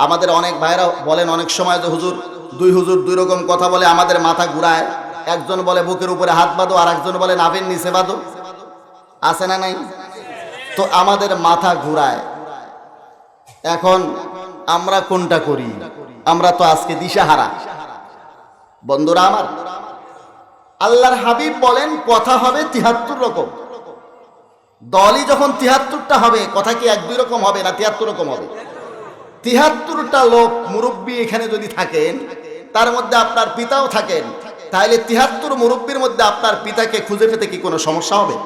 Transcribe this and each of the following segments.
আমাদের অনেক ভাইরা বলেন অনেক সময় যে, হুজুর, দুই হুজুর দুই রকম কথা বলে আমাদের মাথা ঘুরায়। একজন বলে বুকের উপরে হাত বাঁধো আর একজন বলে নাভের নিচে বাঁধো। আছে না নাই? তো আমাদের মাথা ঘুরায়। এখন আমরা কোনটা করি? আমরা তো আজকে দিশাহারা। বন্ধুরা আমার, আল্লাহর হাবিব বলেন, কথা হবে তিহাত্তর রকম। দলই যখন তিহাত্তরটা হবে, কথা কি এক দুই রকম হবে না তিয়াত্তর রকম হবে? তিহাত্তরটা লোক মুরব্বী এখানে যদি থাকেন, তার মধ্যে আপনার পিতাও থাকেন, তাহলে তিহাত্তর মুরব্বীর মধ্যে আপনার পিতাকে খুঁজে পেতে কি কোনো সমস্যা হবে?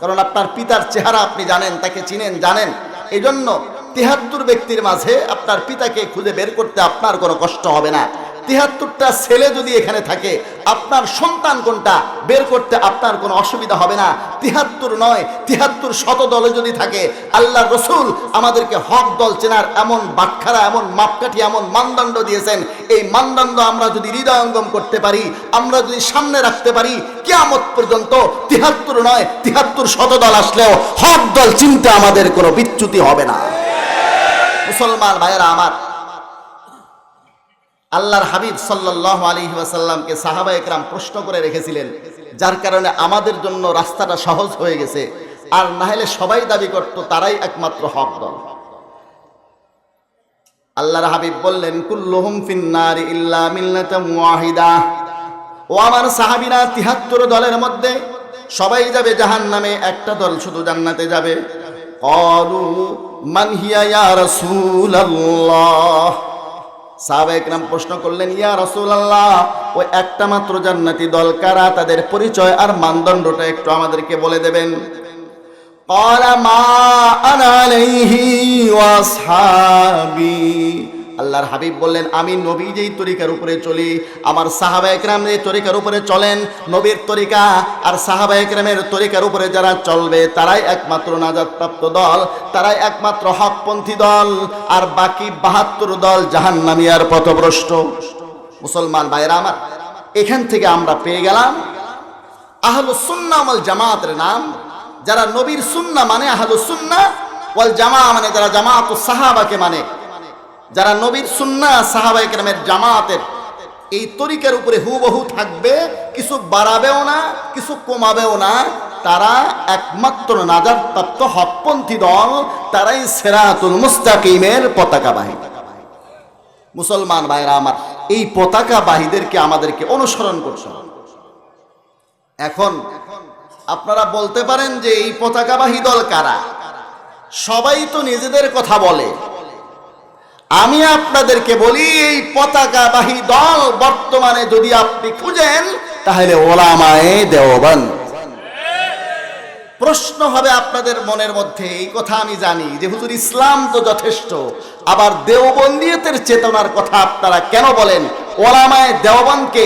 কারণ আপনার পিতার চেহারা আপনি জানেন, তাকে চিনেন, জানেন। এই জন্য তিহাত্তর ব্যক্তির মাঝে আপনার পিতাকে খুঁজে বের করতে আপনার কোনো কষ্ট হবে না। তিহাত্তরটা ছেলে যদি এখানে থাকে, আপনার সন্তান কোনটা? বের করতে আপনার কোনো অসুবিধা হবে না। তিহাত্তর নয়, তিহাত্তর শত দলে যদি থাকে আল্লাহ রসুল আমাদেরকে হক দল চেনার এমন বাটখারা, এমন মাপকাঠি, এমন মানদণ্ড দিয়েছেন। এই মানদণ্ড আমরা যদি হৃদয়ঙ্গম করতে পারি, আমরা যদি সামনে রাখতে পারি, কেয়ামত পর্যন্ত তিহাত্তর নয়, তিহাত্তর শত দল আসলেও হক দল চিনতে আমাদের কোনো বিচ্যুতি হবে না। মুসলমান ভাইয়েরা আমার আল্লাহর হাবিব সাল্লাহ আলী ওয়াসাল্লামকে সাহাবা একরাম প্রশ্ন করে রেখেছিলেন, যার কারণে আমাদের জন্য রাস্তাটা সহজ হয়ে গেছে, আর না হলে সবাই দাবি করত তারাই একমাত্র হক দল। আল্লাহর হাবিব বললেন, কুল্লুহুম ফিন্নার ইল্লা মিল্লাতাম ওয়াহিদা। ও আমার সাহাবীরা 73 দলের মধ্যে সবাই যাবে জাহান্নামে, একটা দল শুধু জান্নাতে যাবে। ক্বালু মান হিয়া ইয়া রাসূলুল্লাহ? সাহাবা একরাম প্রশ্ন করলেন ইয়া রাসূলুল্লাহ ওই একটা মাত্র জান্নাতি দল কারা তাদের পরিচয় আর মানদণ্ডটা একটু আমাদেরকে বলে দেবেন قال ما انا عليه واصحابي আল্লাহর হাবিব বললেন, আমি নবী যেই তরিকার উপরে চলি, আমার সাহাবা একরাম যে তরিকার উপরে চলেন, নবীর তরিকা আর সাহাবা একরামের তরিকার উপরে যারা চলবে, তারাই একমাত্র নাজাদপ্রাপ্ত দল, তারাই একমাত্র হকপন্থী দল, আর বাকি বাহাত্তর দল জাহান্নামী আর পথভ্রষ্ট। মুসলমান ভাইরা আমার, এখান থেকে আমরা পেয়ে গেলাম আহলুসুন্না আমল জামাতের নাম। যারা নবীর সুন্না মানে আহলুসুন্না ওয়াল জামা মানে যারা জামাত সাহাবাকে মানে। যারা নবীর সুন্না সাহাবাই কেরামের জামাতের এই তরিকার উপরে হুবহু থাকবে, কিছু বাড়াবেও না, কিছু কমাবেও না, তারা একমাত্র নাজার প্রাপ্ত হকপন্থী দল, তারাই সেরাতুল মুস্তাকিমের পতাকা পতাকাবাহী মুসলমান ভাইরা আমার, এই পতাকা পতাকাবাহীদেরকে আমাদেরকে অনুসরণ করছে এখন আপনারা বলতে পারেন যে এই পতাকাবাহী দল কারা? সবাই তো নিজেদের কথা বলে। আমি আপনাদেরকে বলি, এই পতাকাবাহী দল বর্তমানে যদি আপনি খুঁজেন, তাহলে ওলামায়ে দেওবান প্রশ্ন হবে আপনাদের মনের মধ্যে, এই কথা আমি জানি যে হুজুর ইসলাম তো যথেষ্ট, আবার দেওবন্দিয়তের চেতনার কথা আপনারা কেন বলেন? ওলামায়ে দেওবানকে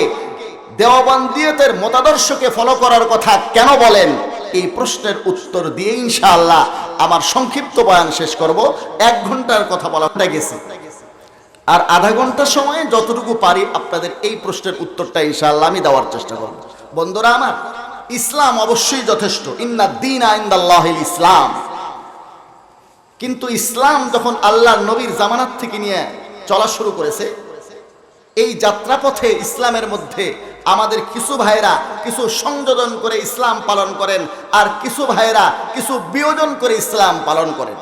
দেওবন্দিয়তের মতাদর্শকে ফলো করার কথা কেন বলেন? এই প্রশ্নের উত্তর দিয়ে ইনশাআল্লাহ আমার সংক্ষিপ্ত বয়ান শেষ করব। এক ঘণ্টার কথা বলা হয়ে গেছে। আর আধা ঘণ্টা সময়ে যতটুকু পারি আপনাদের এই প্রশ্নের উত্তরটা ইনশাআল্লাহ আমি দেওয়ার চেষ্টা করব। বন্ধুরা আমার, ইসলাম অবশ্যই যথেষ্ট। ইন্না দিন আইন্দাল্লাহ ইসলাম। কিন্তু ইসলাম যখন আল্লাহর নবীর জামানাত থেকে নিয়ে চলা শুরু করেছে, এই যাত্রাপথে ইসলামের মধ্যে আমাদের কিছু ভাইরা কিছু সংযোজন করে ইসলাম পালন করেন আর কিছু ভাইরা কিছু বিয়োজন করে ইসলাম পালন করেন।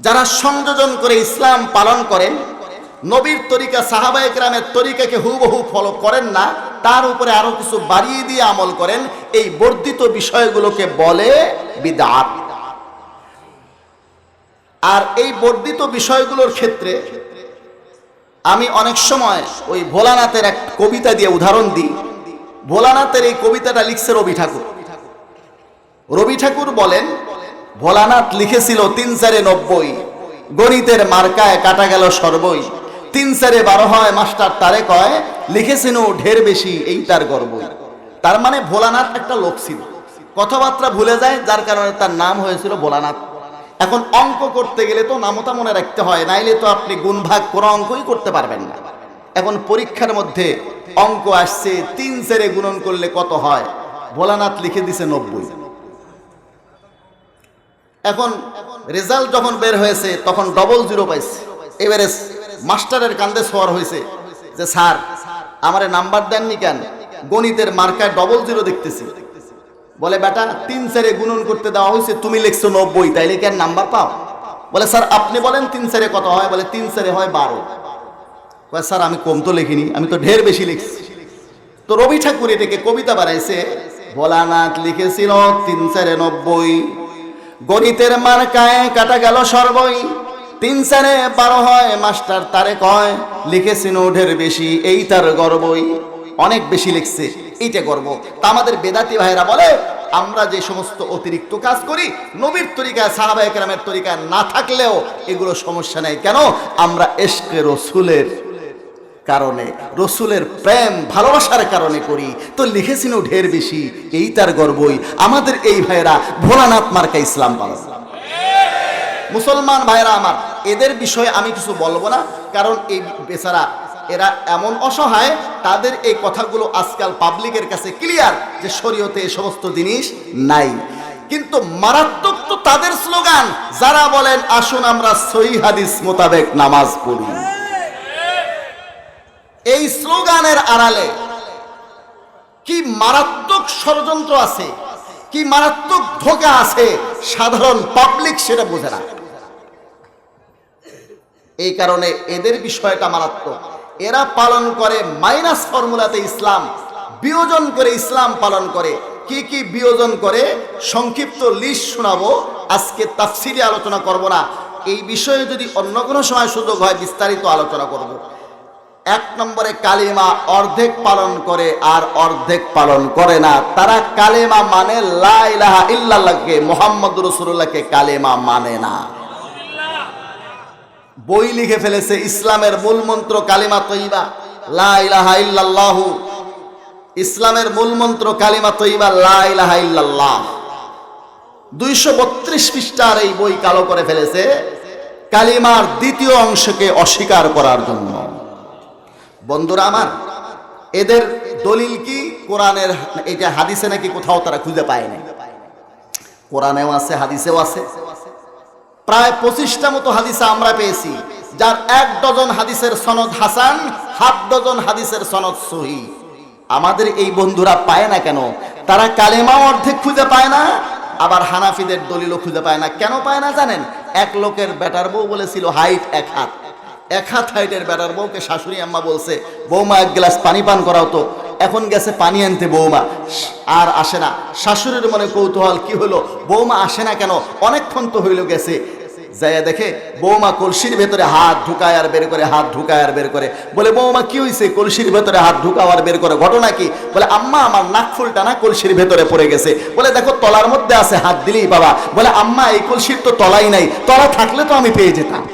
যারা সংযোজন করে ইসলাম পালন করেন নবীর তরিকা সাহাবা একরামের তরিকাকে হুবহু ফলো করেন না। তার উপরে আরও কিছু বাড়িয়ে দিয়ে আমল করেন। এই বর্ধিত বিষয়গুলোকে বলে বিদাত আর এই বর্ধিত বিষয়গুলোর ক্ষেত্রে আমি অনেক সময় ওই ভোলানাথের এক কবিতা দিয়ে উদাহরণ দিই। ভোলানাথের এই কবিতাটা লিখছে রবি ঠাকুর। রবি ঠাকুর বলেন, ভোলানাথ লিখেছিল তিন চারে নব্বই, গণিতের মার্কায় কাটা গেল সর্বই। তিন চারে বারো হয়, মাস্টার তারে কয়, লিখেছেন ঢের বেশি, এই তার গর্বই তার মানে ভোলানাথ একটা লোক ছিল। কথাবার্তা ভুলে যায়, যার কারণে তার নাম হয়েছিল ভোলানাথ। এখন অঙ্ক করতে গেলে তো নামতা মনে রাখতে হয়, নাইলে তো আপনি গুণ ভাগ কোনো অঙ্কই করতে পারবেন না। এখন পরীক্ষার মধ্যে অঙ্ক আসছে, তিন সেরে গুণন করলে কত হয়? ভোলানাথ লিখে দিছে নব্বই। এখন রেজাল্ট যখন বের হয়েছে, তখন ডবল জিরো পাইছে। এবারে মাস্টারের কান্দে সোয়ার হয়েছে যে, স্যার, আমারে নাম্বার দেননি কেন? গণিতের মার্কায় ডবল জিরো দেখতেছি। বলে, বেটা, তিন চারে গুণন করতে দেওয়া হয়েছে তুমি লিখছো নব্বই, তাইলে কেন নাম্বার পাও? বলে, স্যার, আপনি বলেন তিন চারে কত হয়? বলে, তিন চারে হয় বারো। স্যার, আমি কম তো লিখিনি, আমি তো ঢের বেশি লিখছি। তো রবি ঠাকুর এটাকে কবিতা বানাইছে, ভোলানাথ লিখেছিল তিন চারে নব্বই, গণিতের মার্কায় কাটা গেল সর্বই। তিন চারে বারো হয়, মাস্টার তারে কয় লিখেছিল ঢের বেশি এই তার গর্বই অনেক বেশি লিখছে, এইটা গর্ব। তা আমাদের বেদাতি ভাইরা বলে, আমরা যে সমস্ত অতিরিক্ত কাজ করি, নবীর তরিকায় সাহাবা একরামের তরিকায় না থাকলেও এগুলো সমস্যা নেই। কেন? আমরা এসকে রসুলের কারণে, রসুলের প্রেম, ভালোবাসার কারণে করি। তো লিখেছিল ঢের বেশি এই তার গর্বই। আমাদের এই ভাইয়েরা ভোলানাথ মার্কা ইসলাম পালন মুসলমান ভাইরা আমার, এদের বিষয়ে আমি কিছু বলব না, কারণ এই বেচারা, এরা এমন অসহায়, তাদের এই কথাগুলো আজকাল পাবলিকের কাছে ক্লিয়ার যে শরীয়তে এই সমস্ত জিনিস নাই। কিন্তু মারাত্মক তো তাদের স্লোগান, যারা বলেন, আসুন আমরা সহি হাদিস মোতাবেক নামাজ পড়ি। এই স্লোগানের আড়ালে কি মারাত্মক ষড়যন্ত্র আছে, কি মারাত্মক ধোকা আছে, সাধারণ পাবলিক সেটা বোঝে না। এই কারণে এদের বিষয়টা মারাত্মক। এরা পালন করে মাইনাস ফর্মুলাতে ইসলাম, বিয়োজন করে ইসলাম পালন করে। কি কি বিয়োজন করে? সংক্ষিপ্ত লিস্ট শোনাবো। আজকে তাফসিলি আলোচনা করব না। এই বিষয়ে যদি অন্য কোনো সময় সুযোগ হয়, বিস্তারিত আলোচনা করব। এক নম্বরে কালিমা অর্ধেক পালন করে আর অর্ধেক পালন করে না। তারা কালেমা মানে লা ইলাহা ইল্লাল্লাহকে মোহাম্মদ রসুল্লাহকে কালেমা মানে না। বই লিখে ফেলেছে ইসলামের মূল মন্ত্র কালিমা তৈবা। লা ইলাহা ইল্লাল্লাহু। ইসলামের মূল মন্ত্র কালিমা তৈবা, লা ইলাহা ইল্লাল্লাহ। দুইশো বত্রিশ পৃষ্ঠার এই বই কালো করে ফেলেছে কালিমার দ্বিতীয় অংশকে অস্বীকার করার জন্য। বন্ধুরা আমার, এদের দলিল কি? কোরআনের এটা হাদিসে নাকি কোথাও তারা খুঁজে পায় না কোরআনেও আছে, হাদিসেও আছে। প্রায় পঁচিশটা মতো হাদিসে আমরা পেয়েছি, যার এক ডজন হাদিসের সনদ হাসান হাফ ডজন হাদিসের সনদ সহি। আমাদের এই বন্ধুরা পায় না কেন? তারা কালেমা অর্ধেক খুঁজে পায় না, আবার হানাফিদের দলিলও খুঁজে পায় না। কেন পায় না জানেন? এক লোকের বেটার বউ বলেছিল, হাইট এক হাত। এক হাত হাইটের বেটার বউকে শাশুড়ি আম্মা বলছে, বৌমা, এক গ্লাস পানি পান করাও তো। এখন গেছে পানি আনতে বৌমা। আর আসে না। শাশুড়ির মনে কৌতূহল কি হলো? বৌমা আসে না কেন? অনেকক্ষণ তো হইল গেছে। যাইয়া দেখে বৌমা কলসির ভেতরে হাত ঢুকায় আর বের করে, হাত ঢুকায় আর বের করে। বলে, বৌমা, কি হয়েছে কলসির ভেতরে হাত ঢুকাও আর বের করে। ঘটনা কি? বলে, আম্মা, আমার নাক ফুলটা না কলসির ভেতরে পড়ে গেছে। বলে, দেখো, তলার মধ্যে আছে, হাত দিলেই বাবা বলে, আম্মা, এই কলসির তো তলাই নাই। তলা থাকলে তো আমি পেয়ে যেতাম।